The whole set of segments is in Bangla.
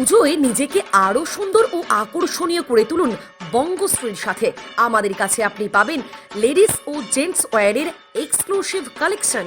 পুজোয় নিজেকে আরও সুন্দর ও আকর্ষণীয় করে তুলুন বঙ্গশ্রীর সাথে। আমাদের কাছে আপনি পাবেন লেডিস ও জেন্টস ওয়্যারের এক্সক্লুসিভ কালেকশন।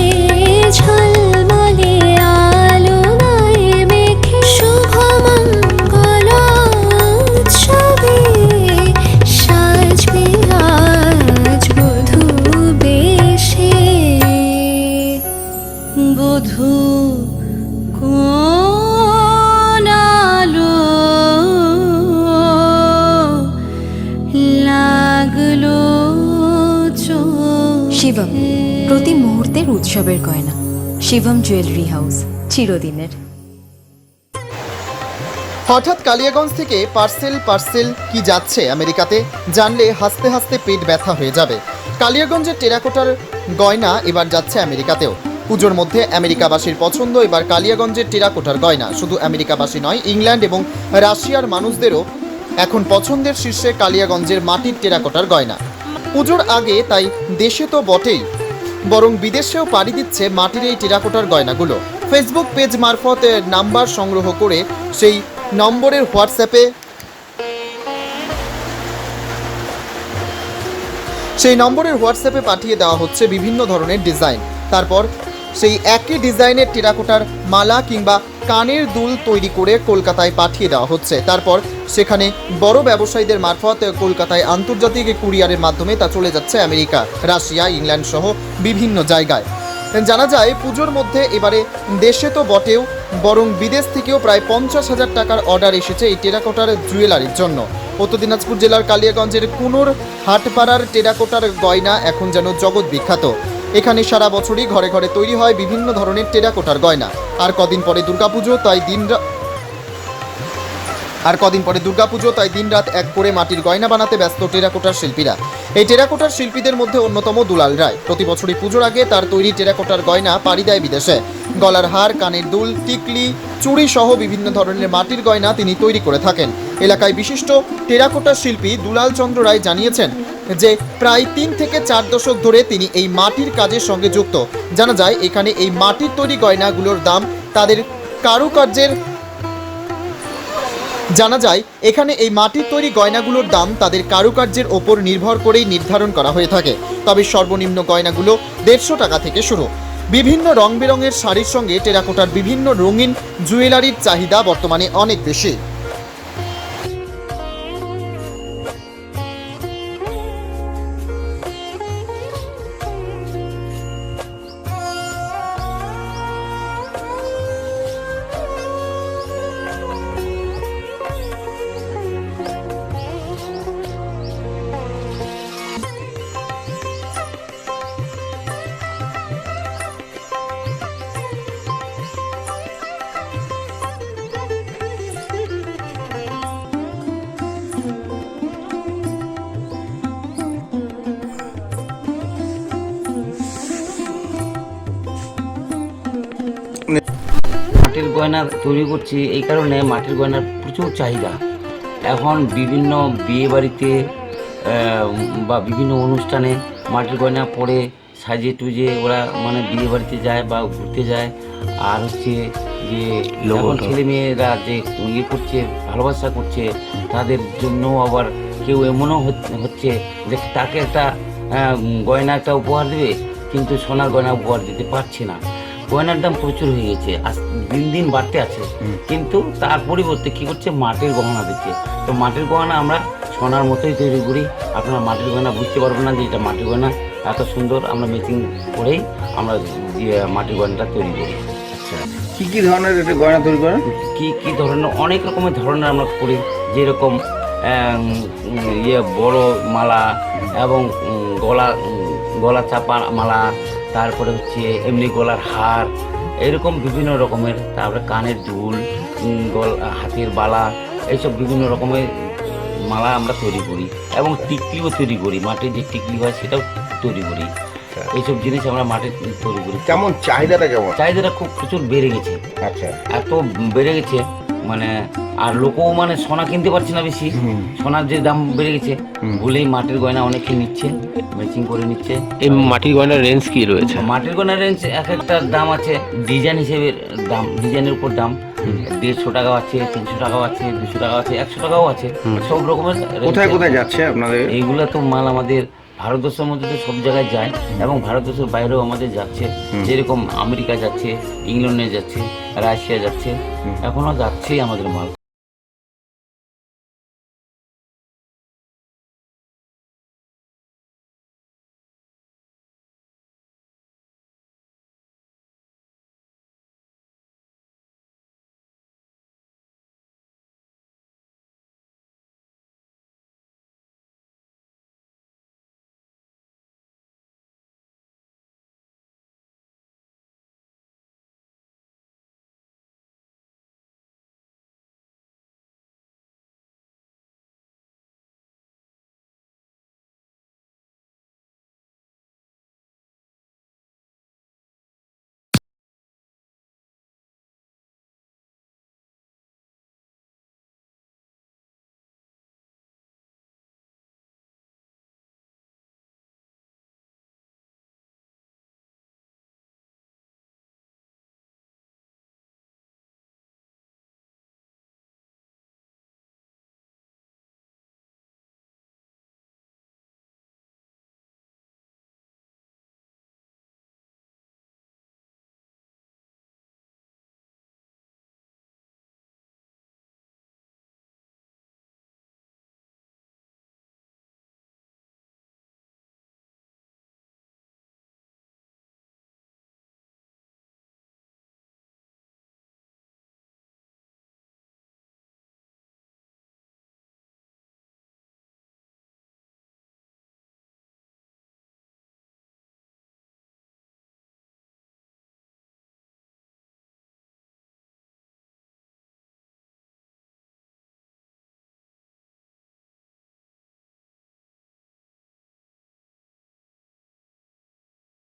বধূ কোন আলো লাগল শিবম প্রতি মুহূর্তের উৎসবের গয়না। শিবম জুয়েলারি হাউস চিরদিনের। হঠাৎ কালিয়াগঞ্জ থেকে পার্সেল পার্সেল কি যাচ্ছে আমেরিকাতে? জানলে হাসতে হাসতে পেট ব্যথা হয়ে যাবে। কালিয়াগঞ্জের টেরাকোটার গয়না এবার যাচ্ছে আমেরিকাতেও। পুজোর মধ্যে আমেরিকাবাসীর পছন্দ, এবার কালিয়াগঞ্জের টেরাকোটার গয়না। শুধু আমেরিকাবাসী নয়, ইংল্যান্ড এবং রাশিয়ার মানুষদেরও এখন পছন্দের শীর্ষে কালিয়াগঞ্জের মাটির টেরাকোটার গয়না। পুজোর আগে তাই দেশে তো বটেই, বরং বিদেশেও পাড়ি দিচ্ছে মাটির এই টেরাকোটার গয়নাগুলো। ফেসবুক পেজ মারফত নাম্বার সংগ্রহ করে সেই নম্বরের হোয়াটসঅ্যাপে সেই নম্বরের হোয়াটসঅ্যাপে পাঠিয়ে দেওয়া হচ্ছে বিভিন্ন ধরনের ডিজাইন। তারপর সেই একই ডিজাইনের টেরাকোটার মালা কিংবা কানের দুল তৈরি করে কলকাতায় পাঠিয়ে দেওয়া হচ্ছে। তারপর সেখানে বড় ব্যবসায়ীদের মারফত কলকাতায় আন্তর্জাতিক কুরিয়ারের মাধ্যমে তা চলে যাচ্ছে আমেরিকা, রাশিয়া, ইংল্যান্ড সহ বিভিন্ন জায়গায়। জানা যায়, পুজোর মধ্যে এবারে দেশে তো বটেও, বরং বিদেশ থেকেও প্রায় পঞ্চাশ হাজার টাকার অর্ডার এসেছে এই টেরাকোটার জুয়েলারির জন্য। উত্তর দিনাজপুর জেলার কালিয়াগঞ্জের কুনোর হাটপাড়ার টেরাকোটার গয়না এখন যেন জগৎ বিখ্যাত। এখানে সারা বছরই ঘরে ঘরে তৈরি হয় বিভিন্ন ধরনের টেরাকোটার গয়না। আর কদিন পরে দুর্গাপুজো, তাই দিন আর কদিন পরে দুর্গাপুজো, তাই দিনরাত এক করে মাটির গয়না বানাতে ব্যস্ত টেরাকোটার শিল্পীরা। এই টেরাকোটার শিল্পীদের মধ্যে অন্যতম দুলাল রায়। প্রতি বছরই পুজোর আগে তার তৈরি টেরাকোটার গয়না পাড়ি দেয় বিদেশে। গলার হার, কানের দুল, টিকলি, চুড়ি সহ বিভিন্ন ধরনের মাটির গয়না তিনি তৈরি করে থাকেন। এলাকায় বিশিষ্ট টেরাকোটার শিল্পী দুলাল চন্দ্র রায় জানিয়েছেন যে প্রায় তিন থেকে চার দশক ধরে তিনি এই মাটির কাজের সঙ্গে যুক্ত। জানা যায়, এখানে এই মাটির তৈরি গয়নাগুলোর দাম তাদের কারুকার্যের জানা যায়, এখানে এই মাটির তৈরি গয়নাগুলোর দাম তাদের কারুকার্যের ওপর নির্ভর করেই নির্ধারণ করা হয়ে থাকে। তবে সর্বনিম্ন গয়নাগুলো দেড়শো টাকা থেকে শুরু। বিভিন্ন রং বেরঙের শাড়ির সঙ্গে টেরাকোটার বিভিন্ন রঙিন জুয়েলারির চাহিদা বর্তমানে অনেক বেশি। গয়না তৈরি করছি এই কারণে মাটির গয়নার প্রচুর চাহিদা। এখন বিভিন্ন বিয়ে বাড়িতে বা বিভিন্ন অনুষ্ঠানে মাটির গয়না পরে সাজিয়ে টুজে ওরা মানে বিয়ে বাড়িতে যায় বা ঘুরতে যায়। আর হচ্ছে যে এখন ছেলে মেয়েরা যে ইয়ে করছে ভালোবাসা করছে তাদের জন্য আবার কেউ এমনও হচ- হচ্ছে যে তাকে একটা গয়না একটা উপহার দেবে কিন্তু সোনার গয়না উপহার দিতে পারছে না। গয়নার দাম প্রচুর হয়ে গেছে আজ দিন দিন বাড়তে আছে। কিন্তু তার পরিবর্তে কি করছে? মাটির গহনা দিচ্ছে। তো মাটির গহনা আমরা সোনার মতোই তৈরি করি। আপনারা মাটির গয়না বুঝতে পারবেন না যে এটা মাটির গয়না এত সুন্দর আমরা মেচিং করেই আমরা মাটির গয়নাটা তৈরি করি। আচ্ছা কি কি ধরনের এটা গয়না তৈরি করেন? কি কি ধরনের? অনেক রকমের ধরনের আমরা করি। যেরকম ইয়ে বড় মালা এবং গলা গলা চাপা মালা তারপরে হচ্ছে এমনি গলার হার এরকম বিভিন্ন রকমের তারপরে কানের দুল গল হাতের বালা এইসব বিভিন্ন রকমের মালা আমরা তৈরি করি এবং টিকলিও তৈরি করি মাটির যে টিকলি হয় সেটাও তৈরি করি। এইসব জিনিস আমরা মাটির তৈরি করি। কেমন? চাহিদাটা কেমন? চাহিদাটা খুব প্রচুর বেড়ে গেছে। আচ্ছা। এত বেড়ে গেছে মানে আর লোকও মানে সোনা কিনতে পারছে না বেশি। সোনার যে দাম বেড়ে গেছে বলেই মাটির গয়না অনেকে নিচ্ছে ম্যাচিং করে নিচ্ছে। এই মাটির গয়নার রেঞ্জ কি রয়েছে? মাটির গয়নার রেঞ্জ এক একটা দাম আছে ডিজাইন হিসেবে দাম ডিজাইনের উপর দাম। দেড়শো টাকাও আছে তিনশো টাকাও আছে দুশো টাকাও আছে একশো টাকাও আছে সব রকমের কোথায় কোথায় যাচ্ছে আপনাদের? এইগুলো তো মাল আমাদের ভারতবর্ষের মধ্যে তো সব জায়গায় যায় এবং ভারতবর্ষের বাইরেও আমাদের যাচ্ছে। যেরকম আমেরিকা যাচ্ছে ইংল্যান্ডে যাচ্ছে রাশিয়া যাচ্ছে এখনও যাচ্ছেই আমাদের মাল।